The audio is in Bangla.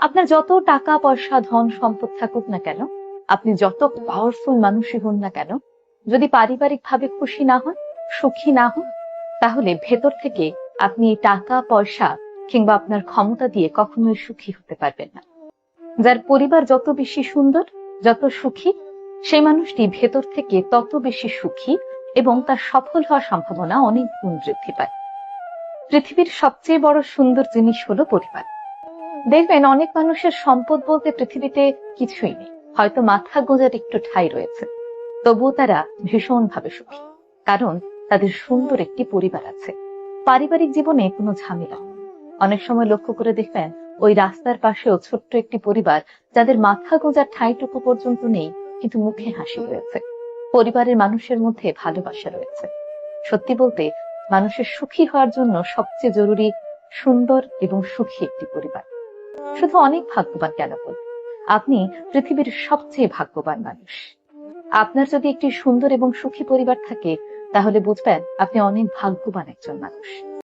আপনার যত টাকা, পয়সা, ধন, সম্পদ থাকুক না কেন, আপনি যত পাওয়ারফুল মানুষই হন না কেন, যদি পারিবারিক ভাবে খুশি না হন, সুখী না হন, তাহলে ভেতর থেকে আপনি টাকা, পয়সা কিংবা আপনার ক্ষমতা দিয়ে কখনোই সুখী হতে পারবেন না। যার পরিবার যত বেশি সুন্দর, যত সুখী, সেই মানুষটি ভেতর থেকে তত বেশি সুখী এবং তার সফল হওয়ার সম্ভাবনা অনেক গুণ বৃদ্ধি পায়। পৃথিবীর সবচেয়ে বড় সুন্দর জিনিস হলো পরিবার। দেখবেন, অনেক মানুষের সম্পদ বলতে পৃথিবীতে কিছুই নেই। হয়তো মাথা গোঁজার একটু ঠাই রয়েছে। তবুও তারা ভীষণভাবে সুখী। কারণ তাদের সুন্দর একটি পরিবার আছে। পারিবারিক জীবনে কোনো ঝামেলা অনেক সময় লক্ষ্য করে দেখবেন, ওই রাস্তার পাশেও ছোট্ট একটি পরিবার যাদের মাথা গোঁজার ঠাইটুকু পর্যন্ত নেই, কিন্তু মুখে হাসি রয়েছে। পরিবারের মানুষের মধ্যে ভালোবাসা রয়েছে। সত্যি বলতে, মানুষের সুখী হওয়ার জন্য সবচেয়ে জরুরি সুন্দর এবং সুখী একটি পরিবার। শুধু অনেক ভাগ্যবান কেন বল আপনি পৃথিবীর সবচেয়ে ভাগ্যবান মানুষ। আপনার যদি একটি সুন্দর এবং সুখী পরিবার থাকে, তাহলে বুঝবেন আপনি অনেক ভাগ্যবান একজন মানুষ।